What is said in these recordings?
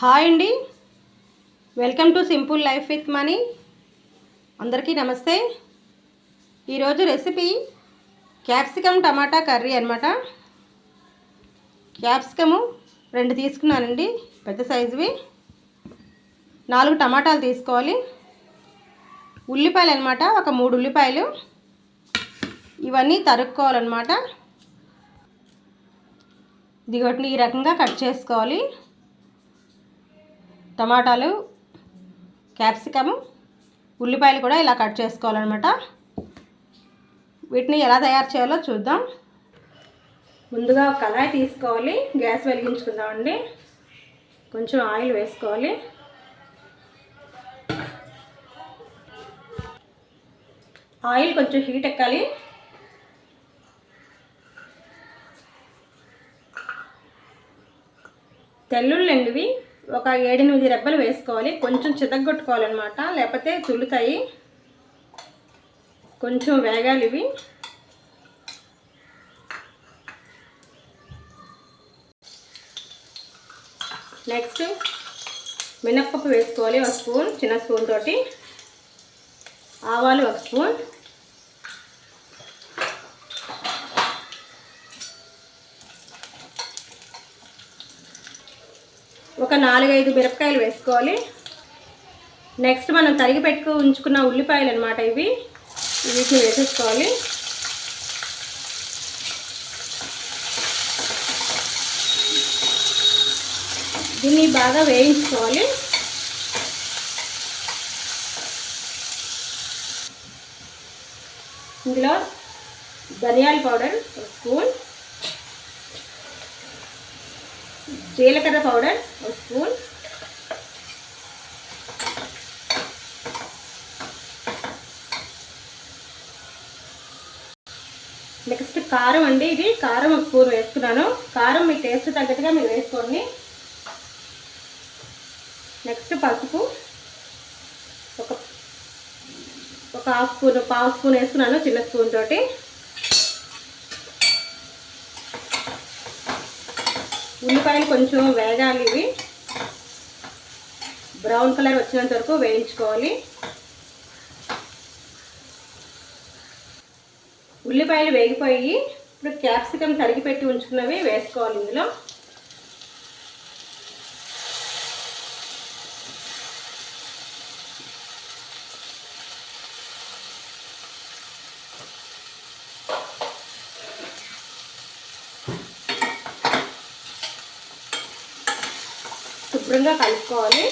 Hi అండి. Welcome to simple life with Mani. అందరికీ నమస్తే. ఈరోజు రెసిపీ క్యాప్సికమ్ టమాటా కర్రీ అనమాట క్యాప్సికము రెండు తీసుకున్నానండి పెద్ద సైజువి. నాలుగు టమాటాలు తీసుకోవాలి. ఉల్లిపాయలు అనమాట ఒక మూడు ఉల్లిపాయలు. ఇవన్నీ తరుక్కోవాలన్నమాట. ఇదిగోటిని ఈ రకంగా కట్ చేసుకోవాలి. టమాటాలు క్యాప్సికము ఉల్లిపాయలు కూడా ఇలా కట్ చేసుకోవాలన్నమాట. వీటిని ఎలా తయారు చేయాలో చూద్దాం. ముందుగా కళాయి తీసుకోవాలి. గ్యాస్ వెలిగించుకుందామండి. కొంచెం ఆయిల్ వేసుకోవాలి. ఆయిల్ కొంచెం హీట్ ఎక్కాలి. తెల్లుళ్ళండివి ఒక ఏడెనిమిది రెబ్బలు వేసుకోవాలి. కొంచెం చితగ్గొట్టుకోవాలన్నమాట. లేకపోతే తులుతాయి. కొంచెం వేగాలి ఇవి. నెక్స్ట్ మినప్పప్పు వేసుకోవాలి. ఒక స్పూన్ చిన్న స్పూన్ తోటి. ఆవాలు ఒక స్పూన్. ఒక నాలుగైదు మిరపకాయలు వేసుకోవాలి. నెక్స్ట్ మనం తరిగి పెట్టుకు ఉంచుకున్న ఉల్లిపాయలు అనమాట ఇవి. వీటిని వేసేసుకోవాలి. దీన్ని బాగా వేయించుకోవాలి. ఇందులో ధనియాల పౌడర్ ఒక స్పూన్. జీలకర్ర పౌడర్ ఒక స్పూన్. నెక్స్ట్ కారం అండి ఇది కారం ఒక స్పూన్ వేసుకున్నాను. కారం మీ టేస్ట్ తగ్గట్టుగా మీరు వేసుకోండి. నెక్స్ట్ పసుపు ఒక ఒక హాఫ్ స్పూన్ పావు స్పూన్ వేసుకున్నాను చిన్న స్పూన్ తోటి. ఉల్లిపాయలు కొంచెం వేగాలి ఇవి. బ్రౌన్ కలర్ వచ్చినంత వరకు వేయించుకోవాలి. ఉల్లిపాయలు వేగిపోయి ఇప్పుడు క్యాప్సికమ్ తరిగి పెట్టి ఉంచుకున్నవి వేసుకోవాలి ఇందులో. శుభ్రంగా కలుపుకోవాలి.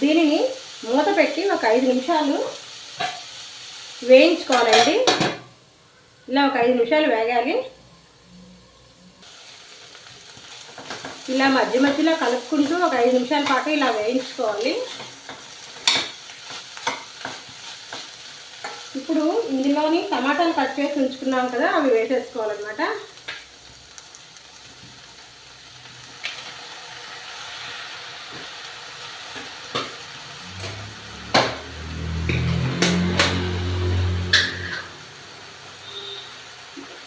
దీనిని మూత పెట్టి ఒక ఐదు నిమిషాలు వేయించుకోవాలండి. ఇలా ఒక ఐదు నిమిషాలు వేగాలి. ఇలా మధ్య మధ్యలో కలుపుకుంటూ ఒక ఐదు నిమిషాల పాటు ఇలా వేయించుకోవాలి. ఇప్పుడు ఇందులోని టమాటాలు కట్ చేసి ఉంచుకున్నాం కదా అవి వేసేసుకోవాలన్నమాట.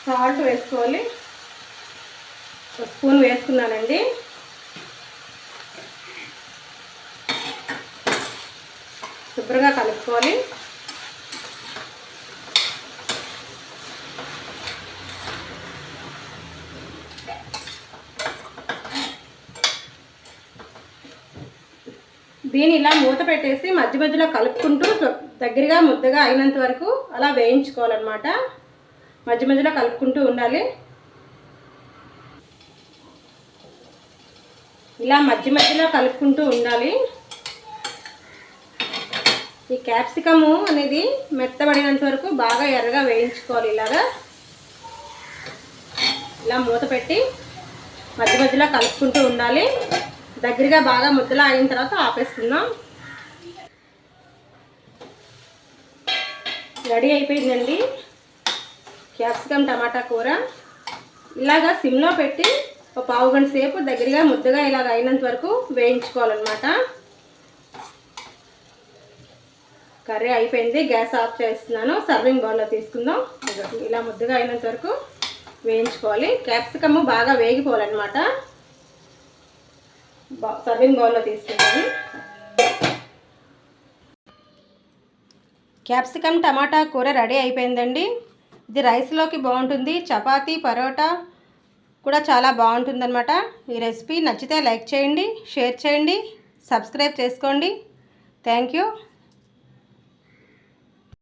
సాల్ట్ వేసుకోవాలి. ఒక స్పూన్ వేసుకున్నానండి. శుభ్రంగా కలుపుకోవాలి. దీన్ని ఇలా మూత పెట్టేసి మధ్య మధ్యలో కలుపుకుంటూ దగ్గరగా ముద్దగా అయినంత వరకు అలా వేయించుకోవాలన్నమాట. మధ్య మధ్యలో కలుపుకుంటూ ఉండాలి. ఇలా మధ్య మధ్యలో కలుపుకుంటూ ఉండాలి. ఈ క్యాప్సికము అనేది మెత్తబడినంత వరకు బాగా ఎర్రగా వేయించుకోవాలి ఇలాగా. ఇలా మూత పెట్టి మధ్య మధ్యలో కలుపుకుంటూ ఉండాలి. దగ్గరగా బాగా ముద్దలా అయిన తర్వాత ఆపేసుకుందాం. రెడీ అయిపోయిందండి. క్యాప్సికమ్ టమాటా కూర. ఇలాగా సిమ్లో పెట్టి ఒక పావు గంట సేపు దగ్గరగా ముద్దగా ఇలాగ అయినంత వరకు వేయించుకోవాలన్నమాట. కర్రీ అయిపోయింది గ్యాస్ ఆఫ్ చేస్తున్నాను. సర్వింగ్ బౌల్లో తీసుకుందాం. ఇలా ముద్దుగా అయినంత వరకు వేయించుకోవాలి. క్యాప్సికమ్ బాగా వేగిపోవాలన్నమాట. సర్వింగ్ బౌల్లో తీసుకుంటాను. క్యాప్సికమ్ టమాటా కూర రెడీ అయిపోయిందండి. ఇది రైస్లోకి బాగుంటుంది. చపాతీ పరోటా కూడా చాలా బాగుంటుందన్నమాట. ఈ రెసిపీ నచ్చితే లైక్ చేయండి షేర్ చేయండి సబ్స్క్రైబ్ చేసుకోండి. Thank you.